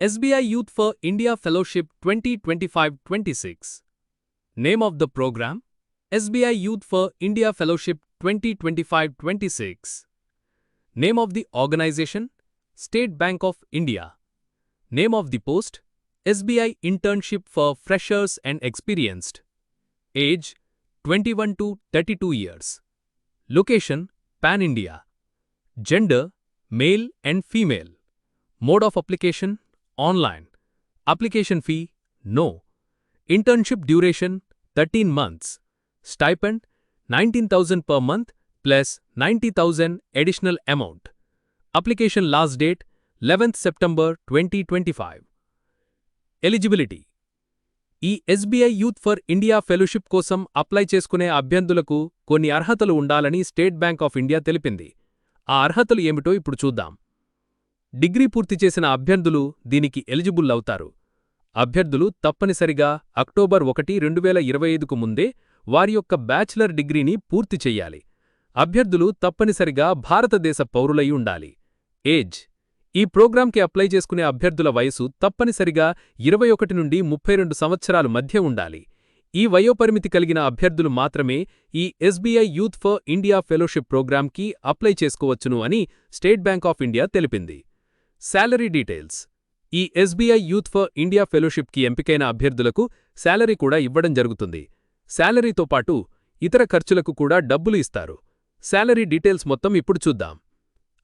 SBI Youth for India Fellowship 2025-26 Name of the program SBI Youth for India Fellowship 2025-26 Name of the organization State Bank of India. Name of the post SBI Internship for Freshers and Experienced. Age 21 to 32 years. Location Pan India. Gender Male and Female. Mode of application online application fee no internship duration thirteen months stipend nineteen thousand per month plus ninety thousand additional amount application last date eleventh September twenty twenty five eligibility ఈ SBI youth for India fellowship కోసం apply చేసుకునే అభ్యర్థులకు కొన్ని అర్హతలు ఉండాలని state Bank of India తెలిపింది. ఆ అర్హతలు ఏమిటో ఇప్పుడు చూద్దాం. డిగ్రీ పూర్తి చేసిన అభ్యర్థులు దీనికి ఎలిజిబుల్ అవుతారు. అభ్యర్థులు తప్పనిసరిగా అక్టోబర్ ఒకటి రెండు వేల ఇరవై ఐదుకు ముందే వారి యొక్క బ్యాచిలర్ డిగ్రీని పూర్తి చెయ్యాలి అభ్యర్థులు తప్పనిసరిగా భారతదేశ పౌరులై ఉండాలి. ఏజ్. ఈ ప్రోగ్రాంకి అప్లై చేసుకునే అభ్యర్థుల వయసు తప్పనిసరిగా ఇరవై ఒకటి నుండి ముప్పై రెండు సంవత్సరాలు మధ్య ఉండాలి. ఈ వయోపరిమితి కలిగిన అభ్యర్థులు మాత్రమే ఈ SBI youth for India fellowship ప్రోగ్రాంకి అప్లై చేసుకోవచ్చును అని స్టేట్ బ్యాంక్ ఆఫ్ ఇండియా తెలిపింది. Salary details. ఈ ఎస్బీఐ యూత్ ఫర్ ఇండియా ఫెలోషిప్కి ఎంపికైన అభ్యర్థులకు శాలరీ కూడా ఇవ్వడం జరుగుతుంది. శాలరీతో పాటు ఇతర ఖర్చులకు కూడా డబ్బులు ఇస్తారు. శాలరీ డీటెయిల్స్ మొత్తం ఇప్పుడు చూద్దాం.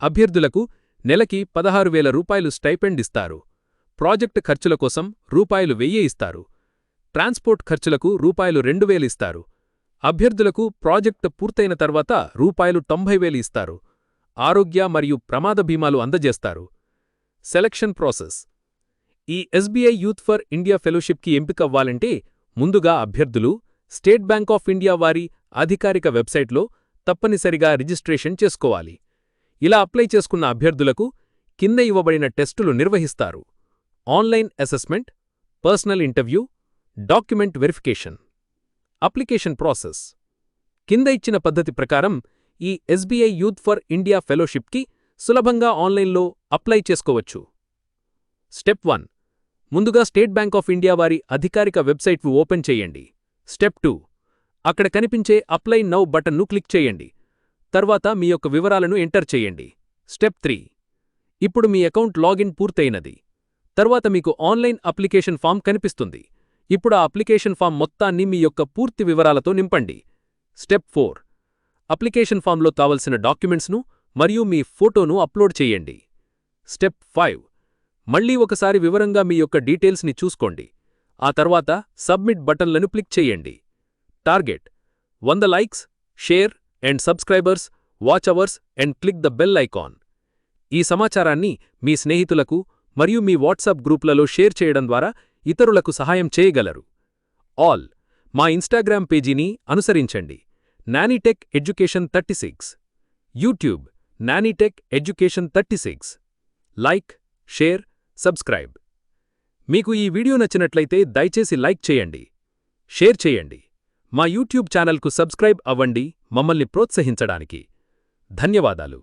అభ్యర్థులకు నెలకి పదహారు వేల రూపాయలు స్టైపెండ్ ఇస్తారు. ప్రాజెక్ట్ ఖర్చుల కోసం రూపాయలు వెయ్యి ఇస్తారు. ట్రాన్స్పోర్ట్ ఖర్చులకు రూపాయలు రెండు వేలు ఇస్తారు. అభ్యర్థులకు ప్రాజెక్ట్ పూర్తయిన తర్వాత రూపాయలు తొంభై వేలు ఇస్తారు. ఆరోగ్య మరియు ప్రమాద బీమాలు అందజేస్తారు. Selection process. ఈ ఎస్బీఐ యూత్ ఫర్ ఇండియా ఫెలోషిప్కి ఎంపికవ్వాలంటే ముందుగా అభ్యర్థులు స్టేట్ బ్యాంక్ ఆఫ్ ఇండియా వారి అధికారిక వెబ్సైట్లో తప్పనిసరిగా రిజిస్ట్రేషన్ చేసుకోవాలి. ఇలా అప్లై చేసుకున్న అభ్యర్థులకు కింద ఇవ్వబడిన టెస్టులు నిర్వహిస్తారు. Online assessment personal interview document verification. Application process. కింద ఇచ్చిన పద్ధతి ప్రకారం ఈ ఎస్బీఐ యూత్ ఫర్ ఇండియా ఫెలోషిప్కి సులభంగా ఆన్లైన్లో అప్లై చేసుకోవచ్చు. స్టెప్ వన్ ముందుగా స్టేట్ బ్యాంక్ ఆఫ్ ఇండియా వారి అధికారిక వెబ్సైట్ను ఓపెన్ చేయండి. స్టెప్ టూ అక్కడ కనిపించే అప్లై నౌ బటన్ను క్లిక్ చేయండి. తర్వాత మీ యొక్క వివరాలను ఎంటర్ చేయండి. స్టెప్ త్రీ ఇప్పుడు మీ అకౌంట్ లాగిన్ పూర్తయినది. తర్వాత మీకు ఆన్లైన్ అప్లికేషన్ ఫామ్ కనిపిస్తుంది. ఇప్పుడు ఆ అప్లికేషన్ ఫామ్ మొత్తాన్ని మీ యొక్క పూర్తి వివరాలతో నింపండి. స్టెప్ ఫోర్ అప్లికేషన్ ఫామ్లో కావలసిన డాక్యుమెంట్స్ను మరియు మీ ఫోటోను అప్లోడ్ చేయండి. Step five. మళ్ళీ ఒకసారి వివరంగా మీ యొక్క డీటెయిల్స్ని చూసుకోండి. ఆ తర్వాత సబ్మిట్ బటన్లను క్లిక్ చేయండి. టార్గెట్. వంద likes share and subscribers watch hours and click the bell icon. ఈ సమాచారాన్ని మీ స్నేహితులకు మరియు మీ వాట్సాప్ గ్రూప్లలో షేర్ చేయడం ద్వారా ఇతరులకు సహాయం చేయగలరు. ఆల్. మా ఇన్స్టాగ్రామ్ పేజీని అనుసరించండి. Nanitech education thirty six. YouTube. Nanitech education thirty six like share subscribe మీకు ఈ వీడియో నచ్చినట్లయితే దయచేసి లైక్ చేయండి. షేర్ చేయండి. మా యూట్యూబ్ ఛానల్కు సబ్స్క్రైబ్ అవ్వండి. మమ్మల్ని ప్రోత్సహించడానికి. ధన్యవాదాలు.